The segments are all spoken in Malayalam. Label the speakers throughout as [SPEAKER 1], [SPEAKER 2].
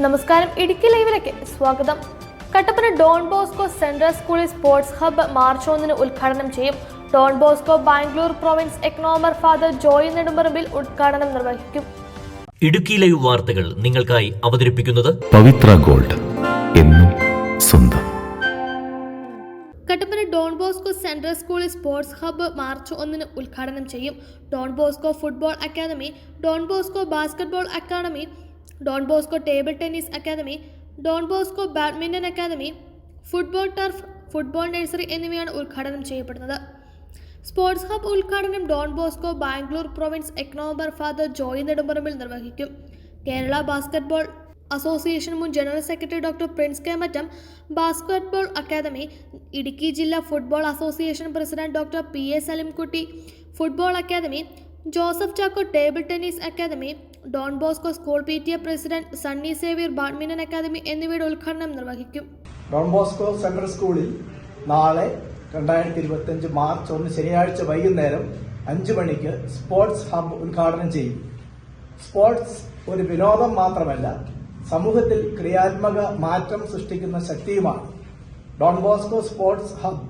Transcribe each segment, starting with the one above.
[SPEAKER 1] നമസ്കാരം ഇടുക്കി ലൈവിലേക്ക് സ്വാഗതം. കട്ടപ്പന ഡോൺ ബോസ്കോ സെൻട്രൽ സ്കൂളിൽ സ്പോർട്സ് ഹബ്ബ് മാർച്ച് ഒന്നിന് ഉദ്ഘാടനം ചെയ്യും. Don Bosco Bangalore province economer father Joy Nedumparambil ഉദ്ഘാടനം നിർവഹിക്കും.
[SPEAKER 2] ഇടുക്കി ലൈവ് വാർത്തകൾ നിങ്ങൾക്കായി അവതരിപ്പിക്കുന്നത്
[SPEAKER 3] പവിത്ര ഗോൾഡ് എന്നും സ്വന്തം.
[SPEAKER 1] കട്ടപ്പന ഡോൺ ബോസ്കോ സെൻട്രൽ സ്കൂളിൽ സ്പോർട്സ് ഹബ്ബ് മാർച്ച് ഒന്നിന് ഉദ്ഘാടനം ചെയ്യും. Don Bosco football academy Don Bosco basketball academy Don Bosco table tennis academy Don Bosco badminton academy football turf football nursery എന്നിവയാണ് ഉദ്ഘാടനം ചെയ്യപ്പെടുന്നത്. സ്പോർട്സ് ഹബ് ഉദ്ഘാടനം Don Bosco Bangalore province economer father Joy Nedumparambil നിർവഹിക്കും. കേരള ബാസ്കറ്റ്ബോൾ അസോസിയേഷൻ മുൻ general secretary doctor Prince K. Mattam basketball academy Idukki ജില്ലാ football association president doctor P. A. Salimkutty football academy Joseph Chacko table tennis academy Don Bosco school P T A president Sunny Xavier badminton academy എന്നിവയുടെ ഉദ്ഘാടനം നിർവഹിക്കും.
[SPEAKER 4] ഡോൺ ബോസ്കോ സെൻട്രൽ സ്കൂളിൽ നാളെ രണ്ടായിരത്തി ഇരുപത്തിയഞ്ച് മാർച്ച് ഒന്ന് ശനിയാഴ്ച വൈകുന്നേരം അഞ്ച് മണിക്ക് സ്പോർട്സ് ഹബ് ഉദ്ഘാടനം ചെയ്യും. സ്പോർട്സ് ഒരു വിനോദം മാത്രമല്ല സമൂഹത്തിൽ ക്രിയാത്മക മാറ്റം സൃഷ്ടിക്കുന്ന ശക്തിയുമാണ്. ഡോൺ ബോസ്കോ സ്പോർട്സ് ഹബ്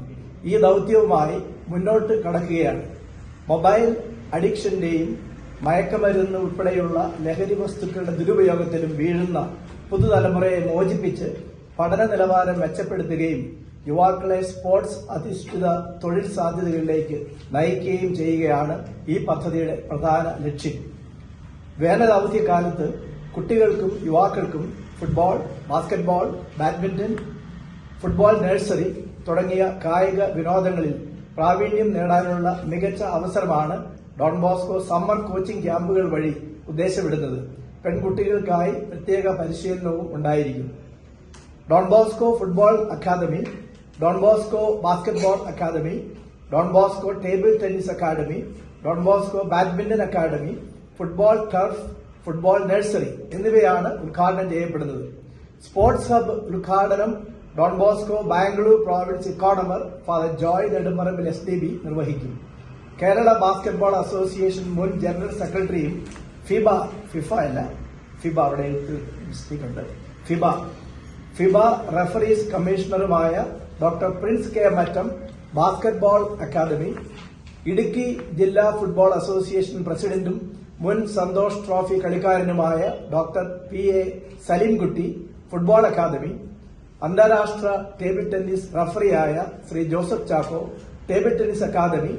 [SPEAKER 4] ഈ ദൗത്യവുമായി മുന്നോട്ട് കടക്കുകയാണ്. മൊബൈൽ അഡിക്ഷന്റെയും മയക്കമരുന്ന് ഉൾപ്പെടെയുള്ള ലഹരി വസ്തുക്കളുടെ ദുരുപയോഗത്തിലും വീഴുന്ന പുതുതലമുറയെ മോചിപ്പിച്ച് പഠന നിലവാരം മെച്ചപ്പെടുത്തുകയും യുവാക്കളെ സ്പോർട്സ് അധിഷ്ഠിത തൊഴിൽ സാധ്യതകളിലേക്ക് നയിക്കുകയും ചെയ്യുകയാണ് ഈ പദ്ധതിയുടെ പ്രധാന ലക്ഷ്യം. വേനൽ അവധിക്കാലത്ത് കുട്ടികൾക്കും യുവാക്കൾക്കും football basketball badminton football nursery തുടങ്ങിയ കായിക വിനോദങ്ങളിൽ പ്രാവീണ്യം നേടാനുള്ള മികച്ച അവസരമാണ് ഡോൺ ബോസ്കോ സമ്മർ കോച്ചിംഗ് ക്യാമ്പുകൾ വഴി ഉദ്ദേശമിടുന്നത് പെൺകുട്ടികൾക്കായി പ്രത്യേക പരിശീലനവും ഉണ്ടായിരിക്കും. Don Bosco football academy Don Bosco basketball academy Don Bosco table tennis academy Don Bosco badminton academy football turf football nursery എന്നിവയാണ് ഉദ്ഘാടനം ചെയ്യപ്പെടുന്നത്. സ്പോർട്സ് ഹബ് ഉദ്ഘാടനം Don Bosco Bangalore province economer father Joy Nedumarambil S D B നിർവഹിക്കും. കേരള ബാസ്കറ്റ്ബോൾ അസോസിയേഷൻ മുൻ ജനറൽ സെക്രട്ടറിയും ഫിബ ഫിഫ അല്ല ഫിബ അവിടെ ഉണ്ട് FIBA FIBA referees കമ്മീഷണറുമായ doctor Prince K Mattam basketball academy Idukki ജില്ലാ ഫുട്ബോൾ അസോസിയേഷൻ പ്രസിഡന്റും മുൻ Santosh trophy കളിക്കാരനുമായ doctor P A Saleemkutty football academy അന്താരാഷ്ട്ര table tennis റഫറിയായ Shri Joseph Chacko table tennis academy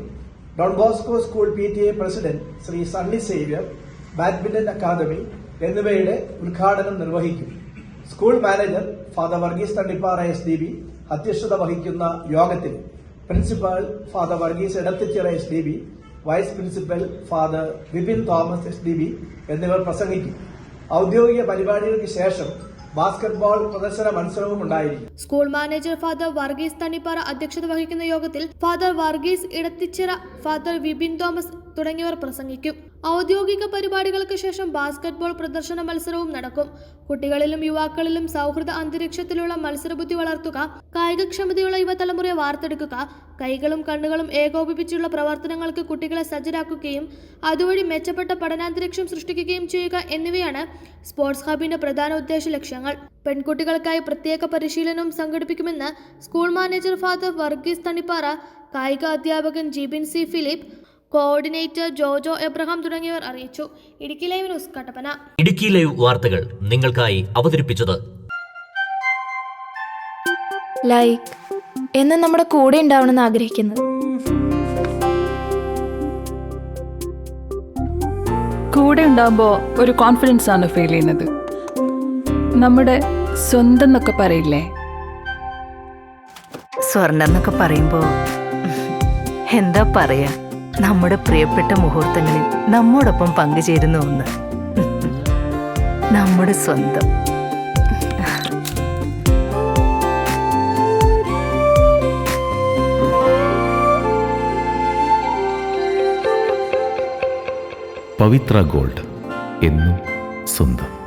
[SPEAKER 4] Don Bosco school P T A president Shri Sunny Xavier badminton academy എന്നിവയുടെ ഉദ്ഘാടനം നിർവഹിക്കും. School manager father Varghese Thandipara S D B അധ്യക്ഷത വഹിക്കുന്ന യോഗത്തിൽ principal father Varghese Edathichira S D B vice principal father Vipin Thomas S D B എന്നിവർ പ്രസംഗിക്കും. ഔദ്യോഗിക പരിപാടികൾക്ക് ശേഷം ബാസ്കറ്റ്ബോൾ പ്രദർശന മത്സരവും ഉണ്ടായിരിക്കും.
[SPEAKER 1] School manager father Varghese Thanippara അധ്യക്ഷത വഹിക്കുന്ന യോഗത്തിൽ father Varghese Edathichira father Vipin Thomas തുടങ്ങിയവർ പ്രസംഗിക്കും. ഔദ്യോഗിക പരിപാടികൾക്ക് ശേഷം ബാസ്കറ്റ്ബോൾ പ്രദർശന മത്സരവും നടക്കും. കുട്ടികളിലും യുവാക്കളിലും സൗഹൃദ അന്തരീക്ഷത്തിലുള്ള മത്സരബുദ്ധി വളർത്തുക കായികക്ഷമതയുള്ള യുവതലമുറയെ വാർത്തെടുക്കുക കൈകളും കണ്ണുകളും ഏകോപിപ്പിച്ചുള്ള പ്രവർത്തനങ്ങൾക്ക് കുട്ടികളെ സജ്ജരാക്കുകയും അതുവഴി മെച്ചപ്പെട്ട പഠനാന്തരീക്ഷം സൃഷ്ടിക്കുകയും ചെയ്യുക എന്നിവയാണ് സ്പോർട്സ് ഹബിന്റെ പ്രധാന ഉദ്ദേശ ലക്ഷ്യങ്ങൾ. പെൺകുട്ടികൾക്കായി പ്രത്യേക പരിശീലനവും സംഘടിപ്പിക്കുമെന്ന് school manager father Varghese Thanippara കായിക അധ്യാപകൻ Jibin C Philip coordinator Jojo Abraham തുടങ്ങിയവർ അറിയിച്ചു. Idukki live news Kattappana.
[SPEAKER 2] Idukki live വാർത്തകൾ നിങ്ങൾക്കായി അവതരിപ്പിച്ചത്.
[SPEAKER 5] ലൈക്ക്. എന്ന് നമ്മുടെ കൂടെ ഉണ്ടാവണമെന്ന് ആഗ്രഹിക്കുന്നത്.
[SPEAKER 6] കൂടെ ഉണ്ടാകുമ്പോൾ ഒരു കോൺഫിഡൻസ് ആണ് ഫീൽ ചെയ്യുന്നത്. നമ്മുടെ സ്വന്തം എന്നൊക്കെ പറയില്ലേ?
[SPEAKER 7] സ്വർണം എന്നൊക്കെ പറയുമ്പോ എന്താ പറയാ? നമ്മുടെ പ്രിയപ്പെട്ട മുഹൂർത്തങ്ങളിൽ നമ്മോടൊപ്പം പങ്കുചേരുന്ന ഒന്ന്. നമ്മുടെ സ്വന്തം.
[SPEAKER 3] പവിത്ര ഗോൾഡ് എന്നും സ്വന്തം.